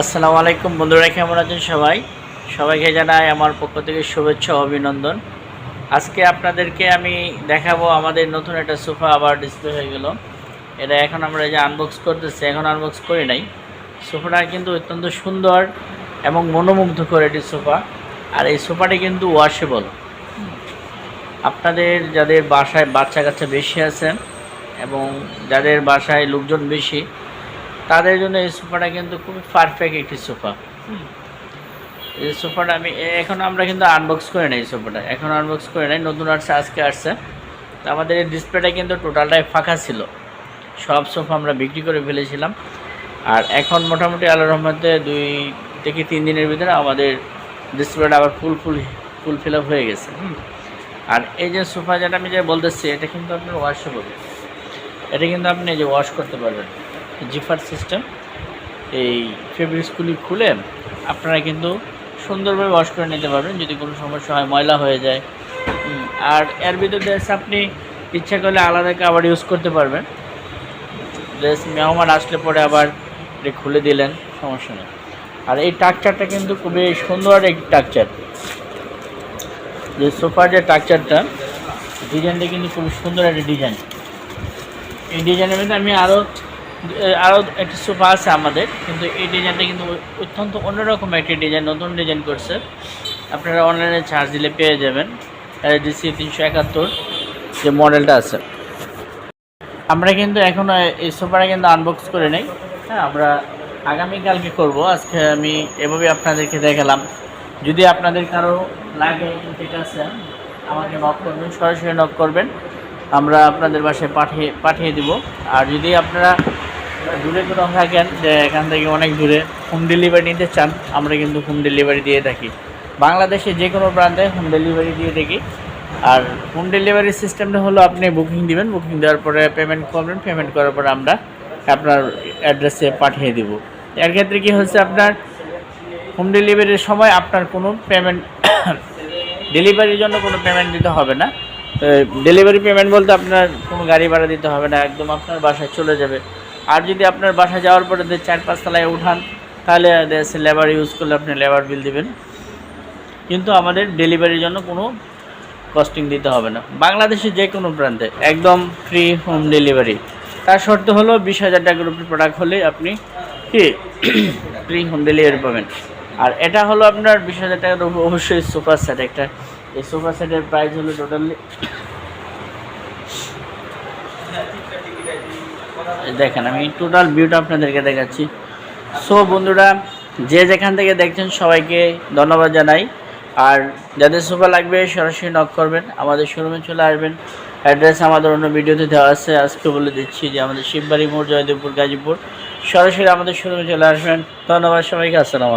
আসসালামু আলাইকুম। বন্ধুরা, কেমন আছেন সবাই? সবাইকে জানাই আমার পক্ষ থেকে শুভেচ্ছা অভিনন্দন। আজকে আপনাদেরকে আমি দেখাবো আমাদের নতুন একটা সোফা আবার ডিসপ্লে হয়ে গেল। এটা এখন আমরা যে আনবক্স করতেছি, এখন আনবক্স করি নাই। সোফাটা কিন্তু অত্যন্ত সুন্দর এবং মনোমুগ্ধকর একটি সোফা। আর এই সোফাটি কিন্তু ওয়াশেবল আপনাদের যাদের বাসায় বাচ্চা কাচ্চা বেশি আছে এবং যাদের বাসায় লোকজন বেশি তাদের জন্য এই সোফাটা কিন্তু খুবই পারফেক্ট একটি সোফা। এই সোফাটা আমি এখন আমরা কিন্তু আনবক্স করে নাই সোফাটা। এখন আনবক্স করে নাই নতুন আসছে আজকে আসছে। তো আমাদের এই ডিসপ্লেটা কিন্তু টোটালটাই ফাঁকা ছিল। সব সোফা আমরা বিক্রি করে ফেলেছিলাম। আর এখন মোটামুটি আল্লাহ রহমতে দুই থেকে তিন দিনের ভিতরে আমাদের ডিসপ্লেটা আবার ফুল ফুল ফুল ফিল আপ হয়ে গেছে। আর এই যে সোফা যেটা আমি যে বলতেছি এটা কিন্তু আপনার ওয়াশেবল এটা কিন্তু আপনি এই যে ওয়াশ করতে পারবেন। Zipper system. এই ফেব্রিক্সগুলি খুলে আপনারা কিন্তু সুন্দরভাবে ওয়াশ করে নিতে পারবেন যদি কোনো সমস্যা হয়, ময়লা হয়ে যায়। আর এর ভিতরে ড্রেস আপনি ইচ্ছা করলে আলাদা আবার ইউজ করতে পারবেন। ড্রেস মেহমান আসলে পরে আবার এটা খুলে দিলেন, সমস্যা নেই। আর এই টাকচারটা কিন্তু খুবই সুন্দর একটি টাকচার। যে সোফার যে টাকচারটা ডিজাইনটা কিন্তু খুবই সুন্দর একটা ডিজাইন এই ডিজাইনের মধ্যে আমি আরও আরও একটি সোফা আছে আমাদের, কিন্তু এই ডিজাইনটা কিন্তু অত্যন্ত অন্যরকম একটি ডিজাইন, নতুন ডিজাইন করছে। আপনারা অনলাইনে চার্জ দিলে পেয়ে যাবেন। ডিসি তিনশো একাত্তর যে মডেলটা আছে। আমরা কিন্তু এখনও এই সোফাটা কিন্তু আনবক্স করে নেই। হ্যাঁ আমরা আগামীকালকে করব। আজকে আমি এভাবে আপনাদেরকে দেখালাম। যদি আপনাদের কারও লাগে ঠিক আছে, আমাকে নক করবেন, সরাসরি নক করবেন। আমরা আপনাদের বাসায় পাঠিয়ে পাঠিয়ে দিব। আর যদি আপনারা দূরে কোথাও থাকেন যে এখান থেকে অনেক দূরে। হোম ডেলিভারি নিতে চান, আমরা কিন্তু হোম ডেলিভারি দিয়ে থাকি। বাংলাদেশে যে কোনো প্রান্তে হোম ডেলিভারি দিয়ে থাকি। আর হোম ডেলিভারি সিস্টেমটা হলো আপনি বুকিং দিবেন বুকিং দেওয়ার পরে পেমেন্ট করবেন পেমেন্ট করার পরে আমরা আপনার অ্যাড্রেসে পাঠিয়ে দিব। এর ক্ষেত্রে কী হচ্ছে আপনার হোম ডেলিভারির সময় আপনার কোনো পেমেন্ট ডেলিভারির জন্য কোনো পেমেন্ট দিতে হবে না। ডেলিভারি পেমেন্ট বলতে আপনার কোনো গাড়ি ভাড়া দিতে হবে না, একদম আপনার বাসায় চলে যাবে। আর যদি আপনার বাসা যাওয়ার পরে চার পাঁচ তলায় উঠান, তাহলে লেবার ইউজ করলে আপনি লেবার বিল দিবেন। কিন্তু আমাদের ডেলিভারির জন্য কোনো কস্টিং দিতে হবে না। বাংলাদেশে যে কোনো প্রান্তে একদম ফ্রি হোম ডেলিভারি তার শর্ত হলো বিশ হাজার টাকার উপরে প্রোডাক্ট হলে আপনি কি ফ্রি হোম ডেলিভারি পাবেন। আর এটা হলো আপনার বিশ হাজার টাকার অবশ্যই সুপার সেট একটা। এই সুপার সেটের প্রাইস হলো টোটালি দেখেন, আমি টোটাল ভিউটা আপনাদেরকে দেখাচ্ছি। সো বন্ধুরা, যে যেখান থেকে দেখছেন, সবাইকে ধন্যবাদ জানাই। আর যাদের সোফা লাগবে, সরাসরি নক করবেন। আমাদের শোরুমে চলে আসবেন। অ্যাড্রেস আমাদের অন্য ভিডিওতে দেওয়া আছে। আজকে বলে দিচ্ছি যে, আমাদের শিববাড়ি মোড়, জয়দেবপুর, গাজীপুর। সরাসরি আমাদের শোরুমে চলে আসবেন। ধন্যবাদ সবাইকে। আসসালাম